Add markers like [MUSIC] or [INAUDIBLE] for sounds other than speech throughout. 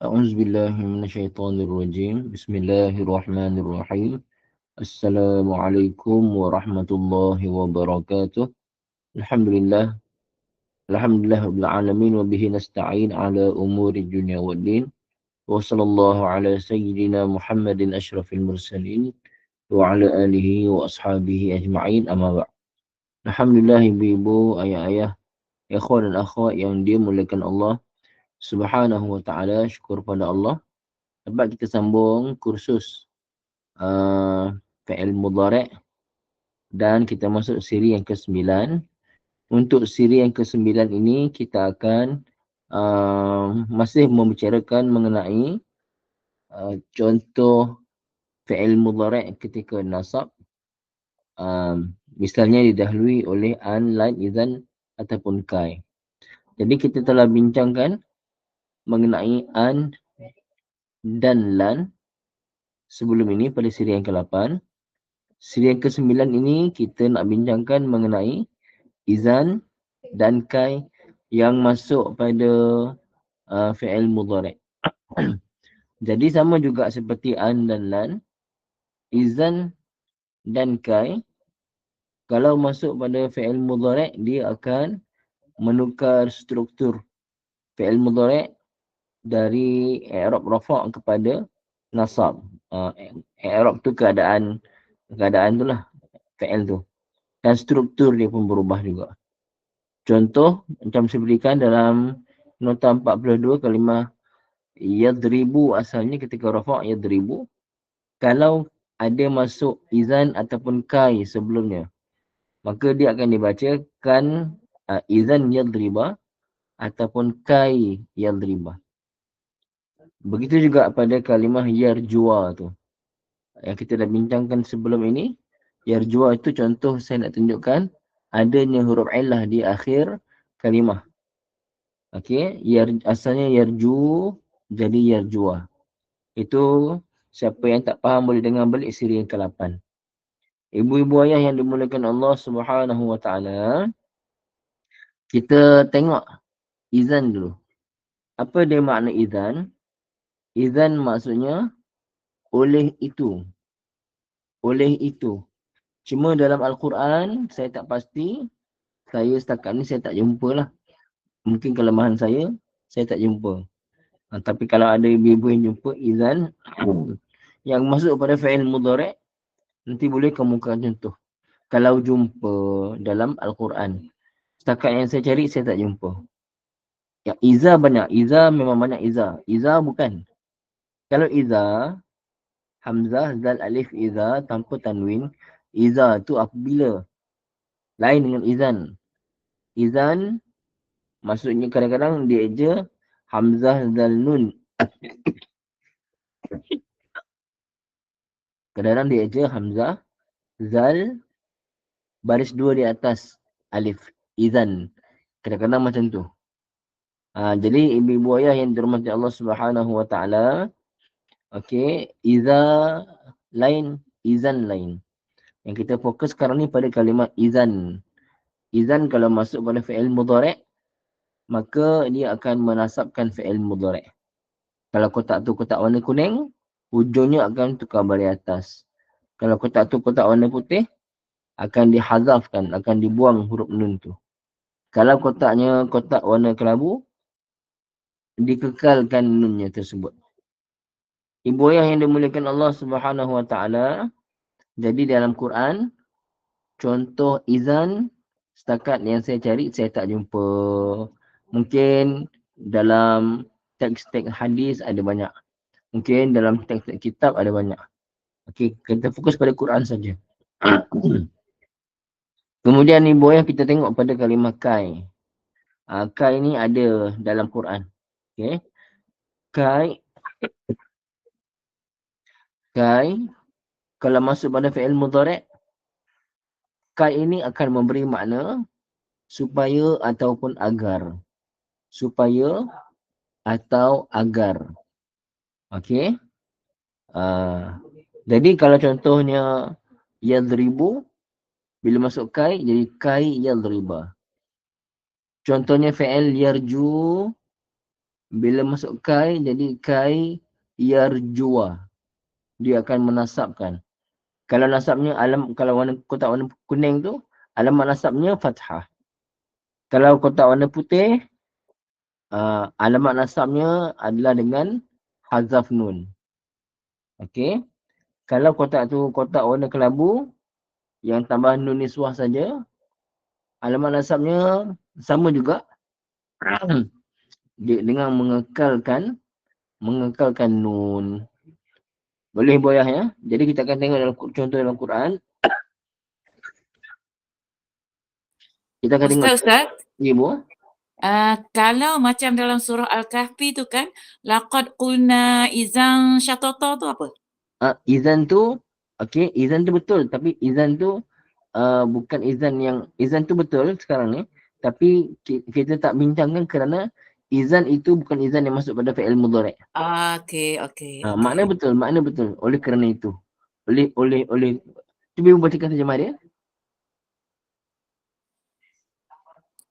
أعوذ بالله من الشيطان الرجيم بسم الله الرحمن الرحيم السلام عليكم ورحمة الله وبركاته الحمد لله الحمد لله رب العالمين وبه نستعين على أمور الدنيا والدين وصلى الله على سيدنا محمد أشرف المرسلين وعلى آله وأصحابه أجمعين أما بعد Alhamdulillah ibu-ibu, ayah-ayah, ikhwan dan akhwat yang dimulakan Allah subhanahu wa ta'ala, syukur pada Allah. Dapat kita sambung kursus uh, fi'il mudhari' dan kita masuk siri yang ke-9. Untuk siri yang ke-9 ini kita akan uh, masih membicarakan mengenai uh, contoh fi'il mudhari' ketika nasab. Um, misalnya didahului oleh an, lan, izan ataupun kai. Jadi kita telah bincangkan mengenai an dan lan sebelum ini pada siri yang ke-8. Siri yang ke-9 ini kita nak bincangkan mengenai izan dan kai yang masuk pada uh, fi'il mudhari'. [CLEARS THROAT] Jadi sama juga seperti an dan lan, izan dan kai kalau masuk pada fi'il mudhari' dia akan menukar struktur fi'il mudhari' dari i'rab rafa' kepada nasab. Uh, i'rab tu keadaan keadaan tu lah fi'il tu. Dan struktur dia pun berubah juga. Contoh macam saya berikan dalam nota 42 kalimah yadribu asalnya ketika rafa' yadribu. Kalau ada masuk izan ataupun kai sebelumnya maka dia akan dibacakan uh, izan yadriba ataupun kai yadriba. Begitu juga pada kalimah yarjua tu. Yang kita dah bincangkan sebelum ini. Yarjua itu contoh saya nak tunjukkan adanya huruf illah di akhir kalimah. Okey, yar, asalnya yarju jadi yarjua. Itu siapa yang tak faham boleh dengar balik siri yang ke-8. Ibu-ibu ayah yang dimulakan Allah Subhanahu Wa Taala, kita tengok izan dulu. Apa dia makna izan? Izan maksudnya oleh itu. Oleh itu. Cuma dalam Al-Quran saya tak pasti. Saya setakat ni saya tak jumpa lah. Mungkin kelemahan saya, saya tak jumpa. Ha, tapi kalau ada ibu-ibu yang jumpa izan [COUGHS] yang masuk pada fa'il mudhari' Nanti boleh kemukakan contoh. Kalau jumpa dalam Al-Quran. Setakat yang saya cari, saya tak jumpa. Ya, Iza banyak. Iza memang banyak Iza. Iza bukan. Kalau Iza, Hamzah, Zal, Alif, Iza tanpa tanwin. Iza tu apabila. Lain dengan Izan. Izan, maksudnya kadang-kadang dia je Hamzah, Zal, Nun. Kadang-kadang dia je Hamzah, Zal, baris dua di atas Alif, Izan. Kadang-kadang macam tu. Ha, jadi ibu-ibu ayah yang dirahmati Allah Subhanahu Wa Taala, okey, Iza lain, Izan lain. Yang kita fokus sekarang ni pada kalimat Izan. Izan kalau masuk pada fi'il mudhari' maka dia akan menasabkan fi'il mudhari'. Kalau kotak tu kotak warna kuning, ujungnya akan tukar balik atas. Kalau kotak tu kotak warna putih, akan dihazafkan, akan dibuang huruf nun tu. Kalau kotaknya kotak warna kelabu, dikekalkan nunnya tersebut. Ibu ayah yang dimuliakan Allah Subhanahu Wa Taala, jadi dalam Quran, contoh izan setakat yang saya cari saya tak jumpa. Mungkin dalam teks-teks hadis ada banyak. Mungkin dalam teks-teks kitab ada banyak. Okey, kita fokus pada Quran saja. [CLEARS THROAT] Kemudian ni boy kita tengok pada kalimah kai. Uh, kai ni ada dalam Quran. Okey. Kai Kai kalau masuk pada fi'il mudhari' kai ini akan memberi makna supaya ataupun agar. Supaya atau agar. Okey. Uh, jadi kalau contohnya yadribu bila masuk kai jadi kai yadriba. Contohnya fi'il yarju Bila masuk kai, jadi kai yarjua. Dia akan menasabkan. Kalau nasabnya alam kalau warna kotak warna kuning tu, alamat nasabnya fathah. Kalau kotak warna putih, uh, alamat nasabnya adalah dengan hazaf nun. Okey. Kalau kotak tu kotak warna kelabu, yang tambah nun niswah saja, alamat nasabnya sama juga. [CLEARS THROAT] dengan mengekalkan mengekalkan nun. Boleh boyah ya. Jadi kita akan tengok dalam contoh dalam Quran. Kita akan Ustaz, tengok. Ustaz. Ya, Bu. Uh, kalau macam dalam surah Al-Kahfi tu kan, laqad qulna izan syatata tu apa? Uh, izan tu, okey, izan tu betul. Tapi izan tu uh, bukan izan yang, izan tu betul sekarang ni. Tapi kita tak bincangkan kerana izan itu bukan izan yang masuk pada fi'il mudhari'. Ah, okey, okey. Ha, okay. makna betul, makna betul. Oleh kerana itu. Oleh oleh oleh cuba ibu bacakan terjemah dia.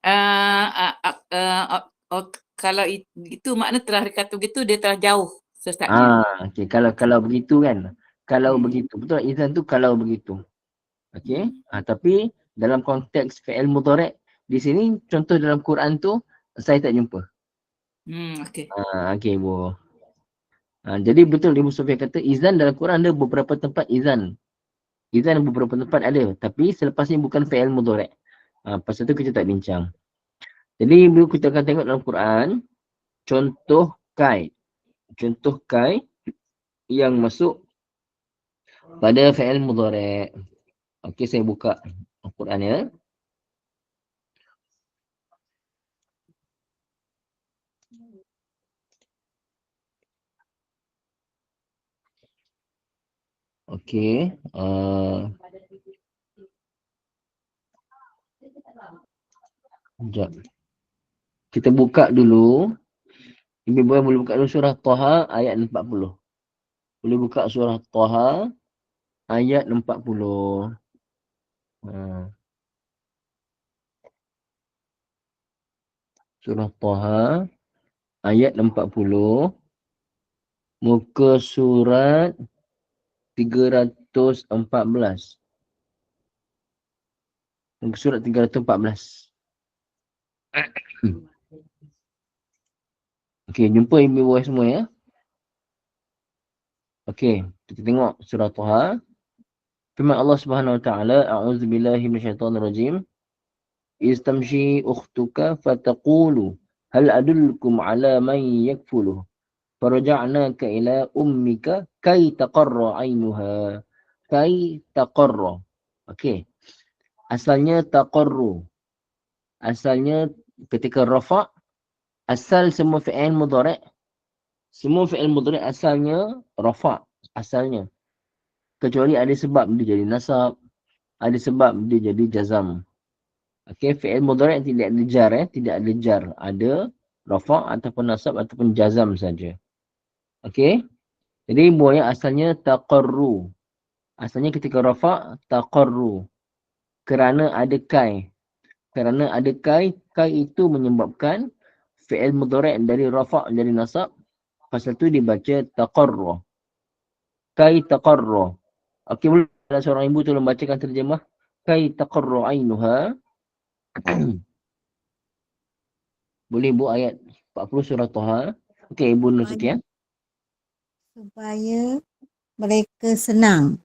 Uh, uh, uh, uh, uh, uh, kalau itu makna telah dikata begitu dia telah jauh sesatnya. Ah, okey. Kalau kalau begitu kan. Kalau hmm. begitu. Betul izan tu kalau begitu. Okey. Ha, tapi dalam konteks fi'il mudhari' di sini contoh dalam Quran tu saya tak jumpa. Hmm, okey. Ah, okey, Bu. Ha, jadi betul Ibu Sofia kata izan dalam Quran ada beberapa tempat izan. Izan beberapa tempat ada. Tapi selepas ni bukan fi'il mudhari'. Ha, pasal tu kita tak bincang. Jadi Ibu kita akan tengok dalam Quran. Contoh kai. Contoh kai yang masuk pada fi'il mudhari'. Okey, saya buka Al-Quran ya. Okey. Uh, Kita buka dulu. Ibu boleh boleh buka dulu surah Taha ayat 40. Boleh buka surah Taha ayat 40. Uh. Surah Taha ayat 40. Muka surat 314. Muka surat 314. Okey, jumpa ibu bawah semua ya. Okey, kita tengok surah Tuha. Firman Allah Subhanahu Wa Taala, A'udzu billahi minasyaitonir rajim. Istamshi ukhtuka fataqulu hal adullukum ala man yakfuluhu farja'naka ila ummika kai taqarra ainuha kai taqarra. Okey. Asalnya taqarru. Asalnya ketika rafa asal semua fi'il mudhari' semua fi'il mudhari' asalnya rafa asalnya. Kecuali ada sebab dia jadi nasab ada sebab dia jadi jazam. Okey fi'il mudhari' tidak ada jar eh. Tidak ada jar ada rafa ataupun nasab ataupun jazam saja Okey. Jadi buaya asalnya taqarru. Asalnya ketika rafa taqarru. Kerana ada kai. Kerana ada kai, kai itu menyebabkan fi'il mudhari' dari rafa dari nasab. Pasal tu dibaca taqarru. Kai taqarru. Okey, boleh ada seorang ibu tolong bacakan terjemah. Kai taqarru ainuha. [CLEARS THROAT] boleh ibu ayat 40 surah Tuha. Okey, ibu Nur sekian supaya mereka senang.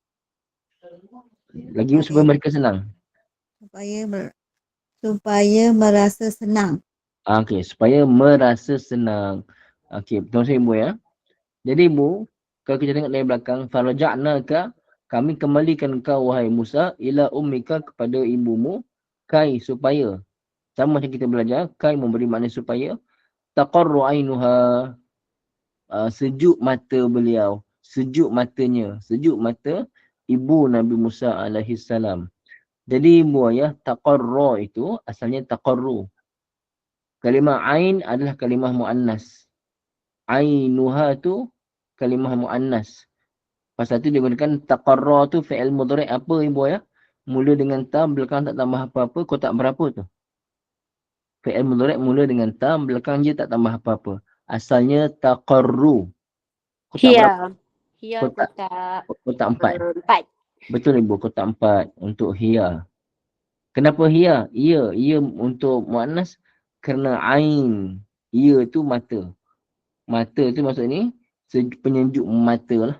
Lagi supaya mereka senang. Supaya ber, supaya merasa senang. Ah, okey, supaya merasa senang. Okey, tunggu saya ibu ya. Jadi ibu, kalau kita tengok dari belakang, faraja'na ka kami kembalikan kau wahai Musa ila ummika kepada ibumu kai supaya sama macam kita belajar kai memberi makna supaya taqarru ainuha uh, sejuk mata beliau, sejuk matanya, sejuk mata ibu Nabi Musa alaihi salam. Jadi ibu ayah taqarra itu asalnya taqarru. Kalimah ain adalah kalimah muannas. Ainuha tu kalimah muannas. Pasal tu digunakan taqarra tu fi'il mudhari' apa ibu ayah? Mula dengan ta, belakang tak tambah apa-apa, kotak berapa tu? Fi'il mudhari' mula dengan ta, belakang je tak tambah apa-apa. Asalnya taqarru. Kotak berapa? Hia. Hia Kotak. kotak Kotak empat. empat. Betul ibu, kotak empat untuk hia. Kenapa hia? Ia, ia untuk muannas kerana ain. Ia tu mata. Mata tu maksud ni sej- penyejuk mata lah.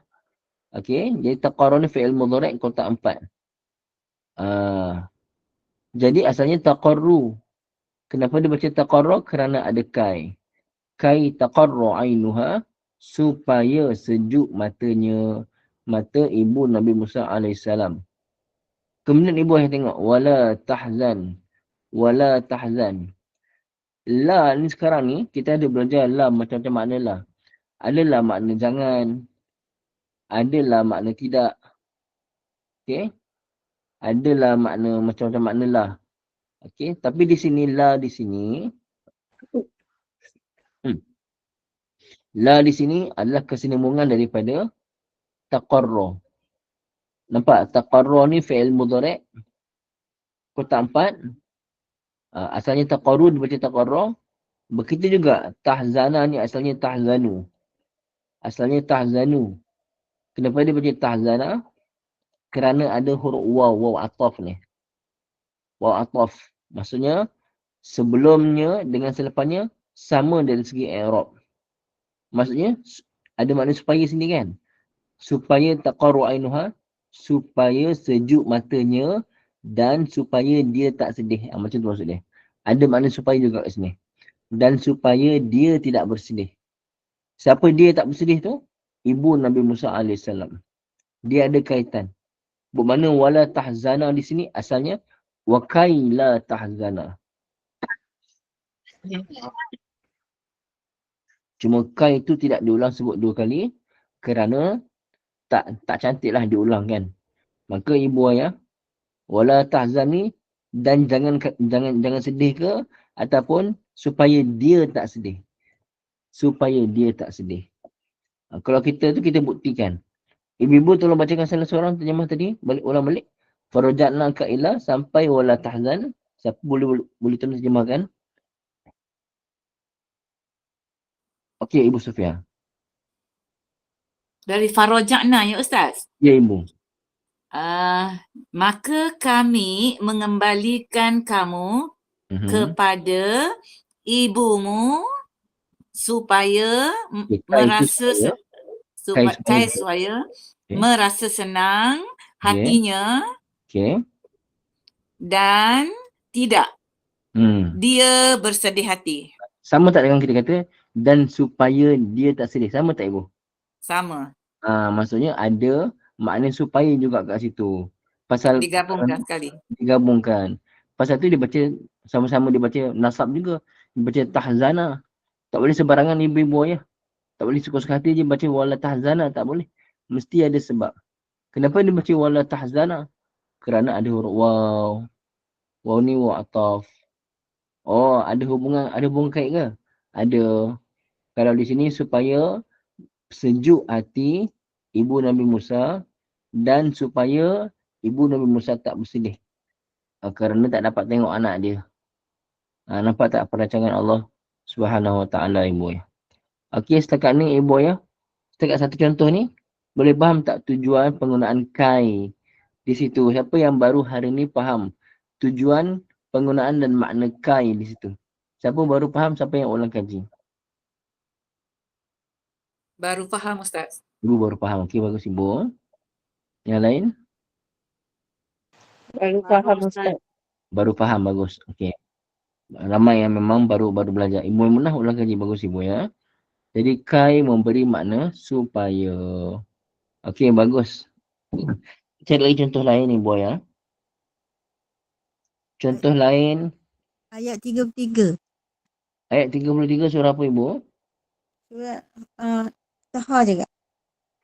Okey, jadi taqarru ni fi'il mudhari' kotak empat. Ah. jadi asalnya taqarru. Kenapa dia baca taqarru? Kerana ada kai. Kai taqarru ainuha supaya sejuk matanya mata ibu Nabi Musa alaihissalam. Kemudian ibu yang tengok wala tahzan wala tahzan. La ni sekarang ni kita ada belajar la macam-macam makna la. Adalah makna jangan. Adalah makna tidak. Okey. Adalah makna macam-macam makna la. Okey, tapi di sini la di sini hmm. La di sini adalah kesinambungan daripada taqarru. Nampak? Taqarru ni fi'il mudhari' kotak empat. Uh, asalnya taqarru dibaca taqarru. Begitu juga tahzana ni asalnya tahzanu. Asalnya tahzanu. Kenapa dia baca tahzana? Kerana ada huruf waw, waw ataf ni. Waw ataf. Maksudnya sebelumnya dengan selepasnya sama dari segi i'rab. Maksudnya ada makna supaya sini kan? Supaya taqarru ainuha, supaya sejuk matanya dan supaya dia tak sedih. Ah, macam tu maksud dia. Ada makna supaya juga kat sini. Dan supaya dia tidak bersedih. Siapa dia tak bersedih tu? Ibu Nabi Musa AS. Dia ada kaitan. Bermakna wala tahzana di sini asalnya wa kai la tahzana. Cuma kai itu tidak diulang sebut dua kali kerana tak tak cantiklah diulang kan. Maka ibu ayah wala tahzan ni dan jangan jangan jangan sedih ke ataupun supaya dia tak sedih. Supaya dia tak sedih. Ha, kalau kita tu kita buktikan. Ibu-ibu tolong bacakan salah seorang terjemah tadi, balik ulang balik. Farajatna ka ila sampai wala tahzan. Siapa boleh boleh, boleh terjemahkan? Okey, Ibu Sofia. Dari Farojakna ya Ustaz. Ya, Ibu. Uh, maka kami mengembalikan kamu Mhm. kepada ibumu supaya itu merasa supaya. supaya Okey. merasa senang hatinya Okey. dan tidak Hmm. dia bersedih hati. Sama tak dengan kita kata dan supaya dia tak sedih. Sama tak Ibu? Sama. Ah, maksudnya ada makna supaya juga kat situ. Pasal Digabungkan sekali. digabungkan. Pasal tu dia baca sama-sama dia baca nasab juga. Dia baca tahzana. Tak boleh sebarangan ibu-ibu ayah. Tak boleh suka-suka hati je baca wala tahzana. Tak boleh. Mesti ada sebab. Kenapa dia baca wala tahzana? Kerana ada huruf waw. Waw ni waw ataf. Oh, ada hubungan, ada hubungan kait ke? Ada. Kalau di sini supaya sejuk hati ibu Nabi Musa dan supaya ibu Nabi Musa tak bersedih. Uh, kerana tak dapat tengok anak dia. Uh, nampak tak perancangan Allah Subhanahu Wa Taala ibu ya. Okey, setakat ni ibu ya. Setakat satu contoh ni, boleh faham tak tujuan penggunaan kai di situ? Siapa yang baru hari ni faham tujuan penggunaan dan makna kai di situ? Siapa baru faham, siapa yang ulang kaji? Baru faham Ustaz. Ibu baru faham. Okey, bagus ibu. Yang lain? Baru faham Ustaz. Baru faham, bagus. Okey. Ramai yang memang baru baru belajar. Ibu Munah ulang kaji, bagus ibu ya. Jadi kai memberi makna supaya. Okey, bagus. Cari lagi contoh lain ibu ya. Contoh lain Ayat 33. ayat 33 surah apa ibu? Surat uh, Taha juga.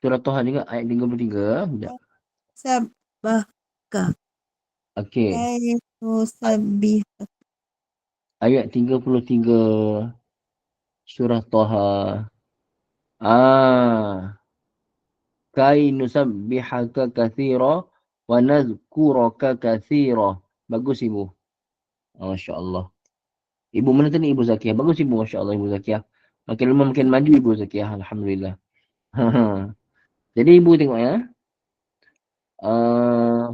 Surah Toha juga ayat 33. Sekejap. Sabah Okey. Ayat 33 surah Toha. Ah. Kai nusabbihaka kathira wa nazkuraka kathira. Bagus ibu. Masya Allah. Ibu mana tadi Ibu Zakiah? Bagus ibu Masya Allah Ibu Zakiah. Makin lama makin maju ibu Zakiyah. Alhamdulillah. [LAUGHS] Jadi ibu tengok ya. Uh,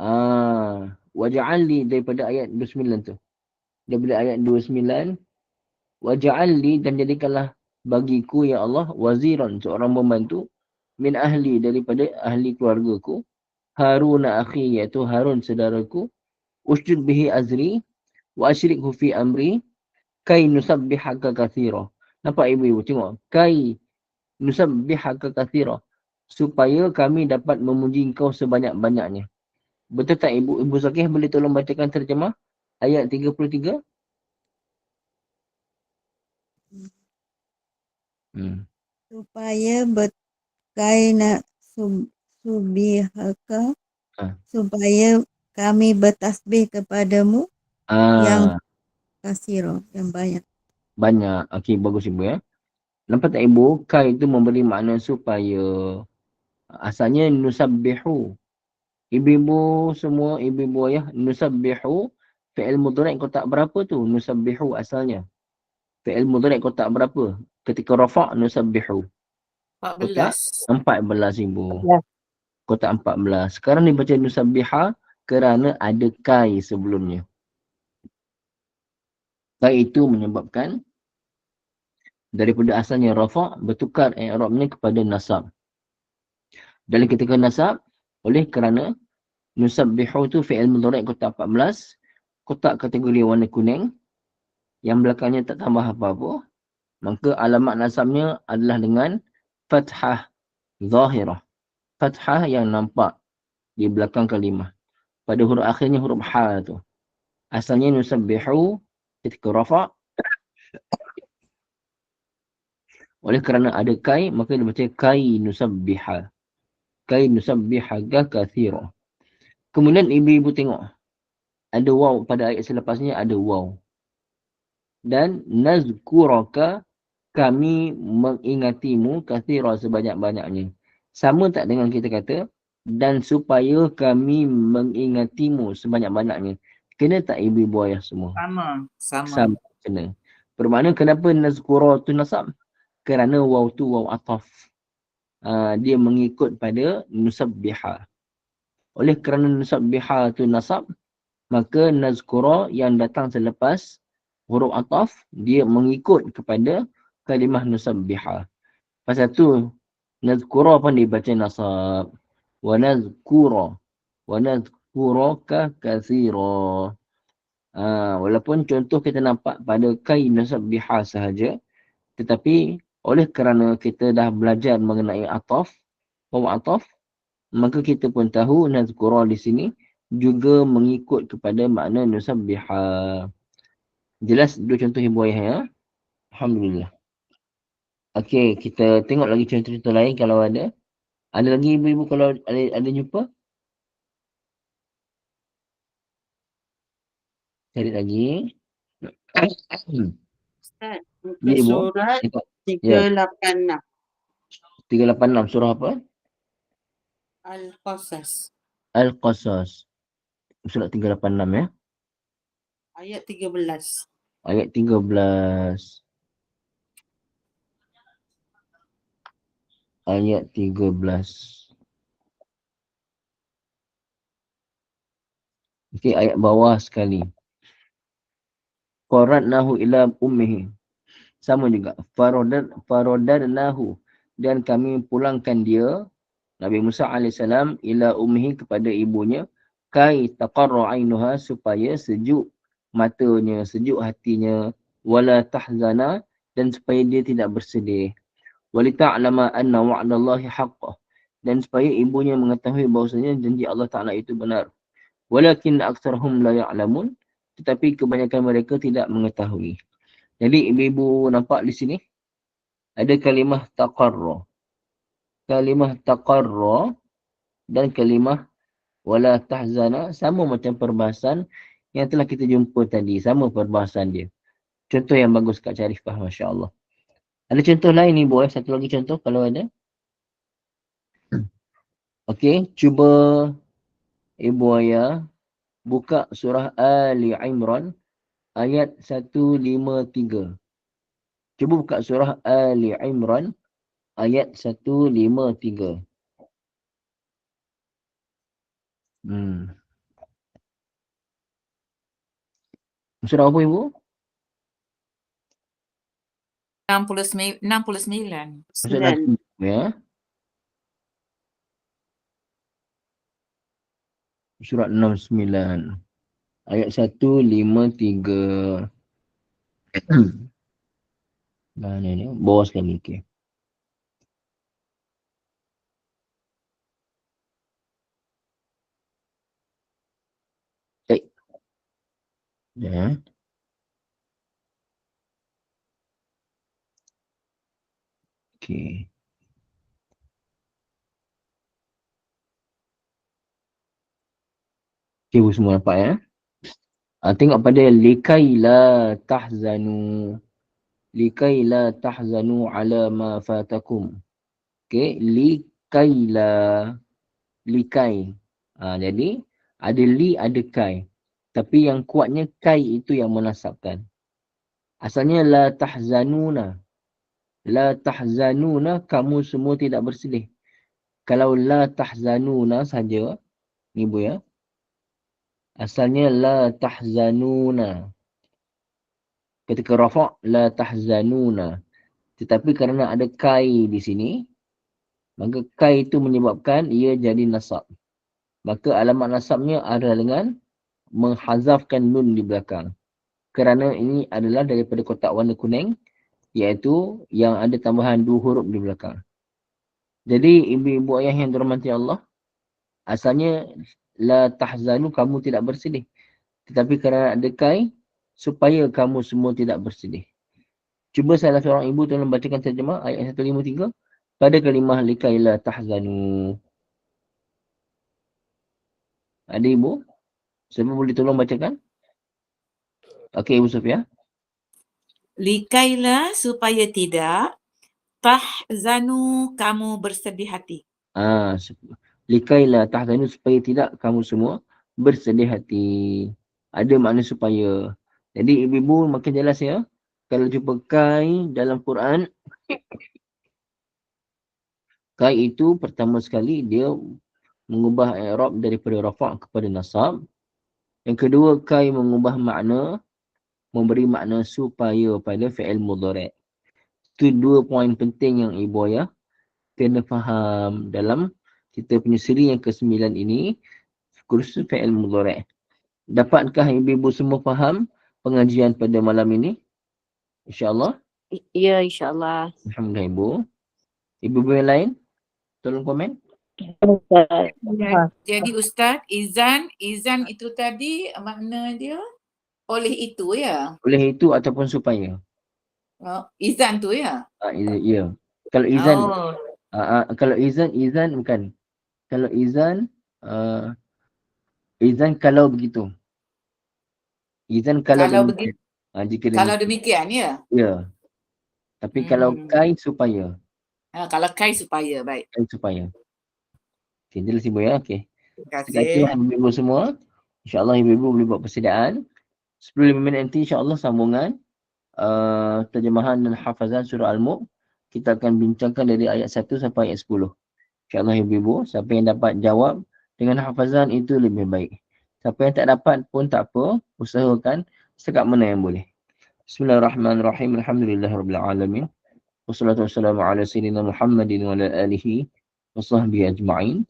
uh, waja'al li daripada ayat 29 tu. Daripada ayat 29. Waja'al li dan jadikanlah bagiku ya Allah waziran seorang pembantu min ahli daripada ahli keluargaku. Harun akhi iaitu Harun saudaraku. Usjud bihi azri wa asyrikhu fi amri kai nusabbihaka kathira. Nampak ibu-ibu tengok. Kai nusabbihaka kathira supaya kami dapat memuji engkau sebanyak-banyaknya. Betul tak Ibu Ibu Zakih boleh tolong bacakan terjemah ayat 33? Hmm. supaya berkai nak sub, subihaka Ah. supaya kami bertasbih kepadamu Ah, Yang- kasiro yang banyak. banyak. Okey, bagus Ibu ya. Nampak tak Ibu? Kai itu memberi makna supaya. Asalnya nusabbihu. Ibu-ibu semua, ibu-ibu ayah, nusabbihu. Fi'il mudhari' kotak berapa tu? Nusabbihu asalnya. Fi'il mudhari' kotak berapa? Ketika rafa' nusabbihu. 14. 14 Ibu. Kotak 14. Sekarang ni baca nusabbiha kerana ada kai sebelumnya. Kai itu menyebabkan daripada asalnya rafa' bertukar i'rabnya kepada nasab. Dalam ketika nasab, oleh kerana nusabbihu tu fi'il mudhari' kotak 14, kotak kategori warna kuning, yang belakangnya tak tambah apa-apa, maka alamat nasabnya adalah dengan fathah zahirah. Fathah yang nampak di belakang kalimah. Pada huruf akhirnya huruf ha tu. Asalnya nusabbihu ketika rafa' oleh kerana ada kai maka dia baca kai nusabbiha kai nusabbihaga kathira kemudian ibu-ibu tengok ada waw pada ayat selepasnya ada waw dan nazkuraka kami mengingatimu kathira sebanyak-banyaknya sama tak dengan kita kata dan supaya kami mengingatimu sebanyak-banyaknya kena tak ibu-ibu ayah semua Sama. Sama. sama kena. Bermakna kenapa nazkura tu nasab? Kerana waw tu waw ataf. Uh, dia mengikut pada nusabbiha. Oleh kerana nusabbiha tu nasab, maka nazkura yang datang selepas huruf ataf, dia mengikut kepada kalimah nusabbiha. Pasal tu, nazkura pun dibaca nasab. Wa nazkura. Wa nazkuraka kathira. Uh, walaupun contoh kita nampak pada kai nasabbiha sahaja tetapi oleh kerana kita dah belajar mengenai ataf waw ataf maka kita pun tahu nazkura di sini juga mengikut kepada makna nusabbiha jelas dua contoh ibu ayah ya? Alhamdulillah. Okey kita tengok lagi contoh-contoh lain kalau ada. Ada lagi ibu-ibu kalau ada ada jumpa? Cari lagi. Ustaz, Ya, Ibu. surat Tengok 386 386 surah apa Al-Qasas Al-Qasas. Surat 386 ya. ayat 13. Ayat 13. Ayat 13. Okey, ayat bawah sekali. Qaradnahu ila ummihi. Sama juga. Farodad farodadnahu dan kami pulangkan dia Nabi Musa AS ila ummihi kepada ibunya kai taqarra ainuha supaya sejuk matanya, sejuk hatinya wala tahzana dan supaya dia tidak bersedih. Walita'lama anna wa'dallahi haqqah dan supaya ibunya mengetahui bahawasanya janji Allah Ta'ala itu benar. Walakin aktsarhum la ya'lamun tetapi kebanyakan mereka tidak mengetahui. Jadi ibu-ibu nampak di sini ada kalimah taqarra. Kalimah taqarra dan kalimah wala tahzana sama macam perbahasan yang telah kita jumpa tadi. Sama perbahasan dia. Contoh yang bagus Kak Syarifah, Masya Allah. Ada contoh lain ni boleh? Satu lagi contoh kalau ada. Okey, cuba Ibu Ayah buka surah Ali Imran ayat 153. Cuba buka surah Ali Imran ayat 153. Hmm. Surah apa ibu? 69. 69. Surah Sembilan. ya. Surat 69. Ayat 153. Mana [CLEARS THROAT] ni? Bawah sekali. Okey. Baik. Ya. Okey. Okey, semua nampak ya? Ah, tengok pada likai la tahzanu. Likai la tahzanu ala ma fatakum. Okey, likai la likai. Ah, jadi ada li ada kai. Tapi yang kuatnya kai itu yang menasabkan. Asalnya la tahzanuna. La tahzanuna kamu semua tidak bersedih. Kalau la tahzanuna saja ni bu ya. Asalnya la tahzanuna. Ketika rafa' la tahzanuna. Tetapi kerana ada kai di sini, maka kai itu menyebabkan ia jadi nasab. Maka alamat nasabnya adalah dengan menghazafkan nun di belakang. Kerana ini adalah daripada kotak warna kuning, iaitu yang ada tambahan dua huruf di belakang. Jadi ibu-ibu ayah yang dirahmati Allah, asalnya la tahzanu kamu tidak bersedih. Tetapi kerana ada kai, supaya kamu semua tidak bersedih. Cuba salah seorang ibu tolong bacakan terjemah ayat 153 pada kalimah likai la tahzanu. Ada ibu? Siapa boleh tolong bacakan? Okey Ibu Sofia. Likailah supaya tidak tahzanu kamu bersedih hati. Ah, likailah tahzanu supaya tidak kamu semua bersedih hati. Ada makna supaya. Jadi ibu-ibu makin jelas ya. Kalau jumpa kai dalam Quran, kai itu pertama sekali dia mengubah i'rab daripada rafa' kepada nasab. Yang kedua, kai mengubah makna, memberi makna supaya pada fi'il mudhari'. Itu dua poin penting yang ibu ayah kena faham dalam kita punya siri yang ke-9 ini, kursus fi'il mudhari'. Dapatkah ibu-ibu semua faham pengajian pada malam ini? InsyaAllah. Ya, insyaAllah. Alhamdulillah ibu. Ibu-ibu yang lain, tolong komen. Jadi Ustaz, izan, izan itu tadi makna dia oleh itu ya. Oleh itu ataupun supaya. Oh, izan tu ya. Ah, ya, ya. Kalau izan, Oh, ah, ah, kalau izan, izan bukan. Kalau izan, uh, izan kalau begitu. Izan kalau, Kalau demikian. Ah, jika kalau demikian. demikian ya. Ya. Tapi kalau Hmm. kai supaya. Ha, kalau kai supaya baik. Kai supaya. Okay, jelas ibu ya. Okay. Terima Terima kasih kasih. ibu-ibu semua. InsyaAllah ibu-ibu boleh buat persediaan. 10 minit nanti insyaAllah sambungan uh, terjemahan dan hafazan surah Al-Mulk. Kita akan bincangkan dari ayat 1 sampai ayat 10. InsyaAllah ibu-ibu, siapa yang dapat jawab dengan hafazan itu lebih baik. Siapa yang tak dapat pun tak apa, usahakan setakat mana yang boleh. Bismillahirrahmanirrahim. Alhamdulillahirrahmanirrahim. Wassalatu wassalamu ala sayyidina Muhammadin wa ala alihi wa sahbihi ajma'in.